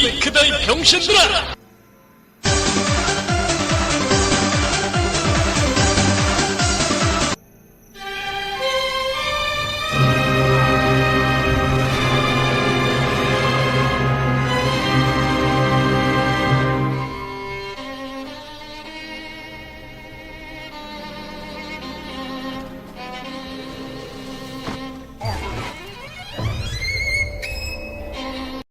이 병신들아!